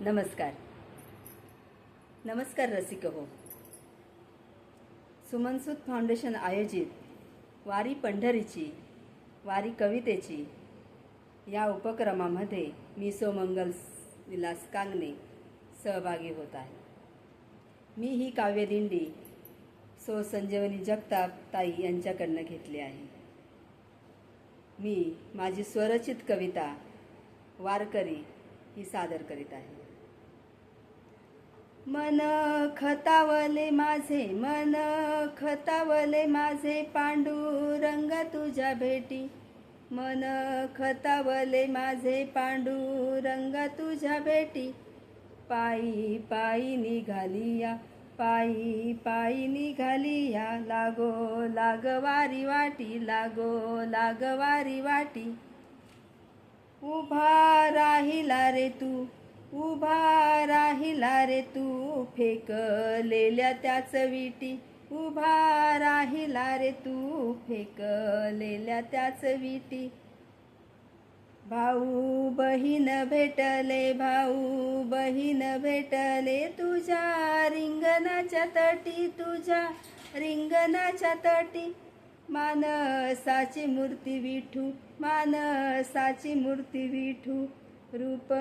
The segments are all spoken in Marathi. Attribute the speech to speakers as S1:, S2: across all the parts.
S1: नमस्कार. नमस्कार रसिक हो सुमनसूत फाउंडेशन आयोजित वारी पंढरीची वारी कवितेची या उपक्रमामध्ये मी सोमंगल विलास कांगणे सहभागी होत आहे. मी ही काव्यदिंडी सो संजीवनी जगताप ताई यांच्याकडनं घेतली आहे. मी माझी स्वरचित कविता वारकरी ही सादर करीत आहे. मन खतावले माझे मन खतावले माझे पांडुरंग तुझ्या भेटी. मन खतावले माझे पांडुरंग तुझ्या भेटी. पायी पायी निघाली या पायी पायी निघाली या. लागो लागवारी वाटी लागो लागवारी वाटी. उभा राहिला रे तू उभा राहिला रे तू फेकलेल्या त्याच विटी. उभा राहिला रे तू फेकलेल्या त्याच विटी. भाऊ बहीण भेटले भाऊ बहीण भेटले तुझ्या रिंगणाच्या तटी तुझ्या रिंगणाच्या तटी. मानसाची मूर्ती विठू मानसाची मूर्ती विठू. रूप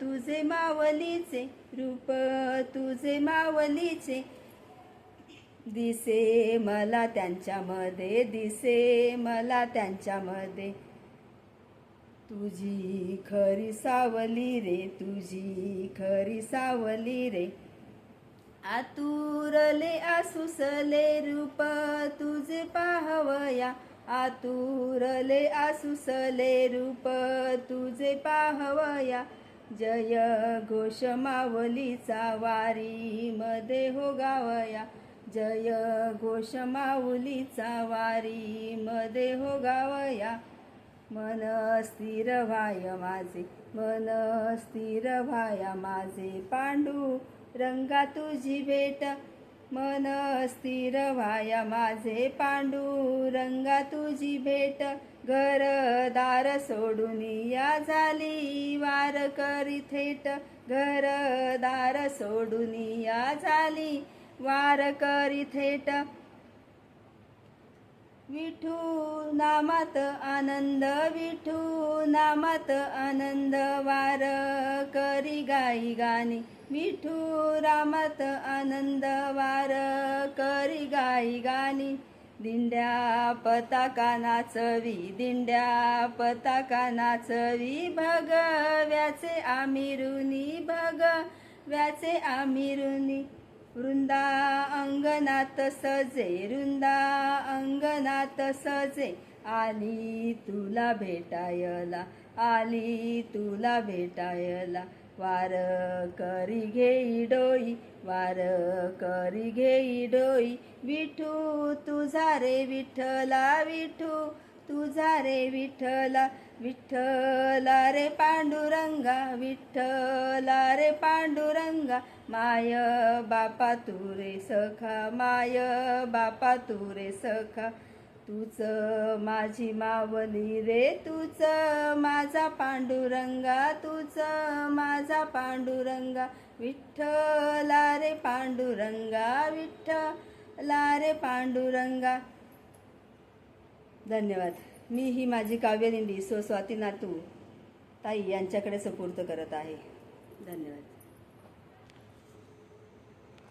S1: तुझे मावलीचे रूप तुझे मावलीचे. दिसे मला त्यांच्यामध्ये दिसे मला त्यांच्यामध्ये. तुझी खरी सावली रे तुझी खरी सावली रे. आतुरले आसुसले रूप तुझे पाहवया. आतुरले आसुसले रूप तुझे पाहवया. जय घोष माऊलीचा वारी मध्ये हो गावया. जय घोष माऊलीचा वारी मध्ये हो गावया. मन स्थिर व्हाय माझे मन स्थिर व्हाय माझे पांडू. रंगा तुझी भेट मन स्थिर व्हाया माझे पांडू रंगा तुझी भेट घरदार सोडून या झाली वार करी थेट घरदार सोडून या झाली वार करी थेट. विठू नामात आनंद विठू नामात आनंद वार करी गाई गाणी. विठू रामत आनंद वार करी गाई गाणी. दिंड्या पताका नाचवी दिंड्या पताका नाचवी भगव्याचे आमिरुनी भगव्याचे आमिरुनी. वृंदा अंगणात सजे वृंदा अंगणात सजे. आली तुला भेटायला आली तुला भेटायला. वार करी घेई डोई वार करी घेई डोई विठू तुझा रे विठ्ठला विठू तुझा रे विठ्ठला विठ्ठला रे पांडुरंगा विठ्ठला रे पांडुरंगा. माय बापा तू रे सखा माय बापा तू रे सखा. तूच माझी मावली रे तूच माझा पांडुरंगा तूच माझा पांडुरंगा. विठ्ठला रे पांडुरंगा विठ्ठला रे पांडुरंगा. धन्यवाद. मी ही माझी काव्यनिंडी सो स्वाती नातू ताई यांच्याकडे सुपूर्त करत आहे. धन्यवाद.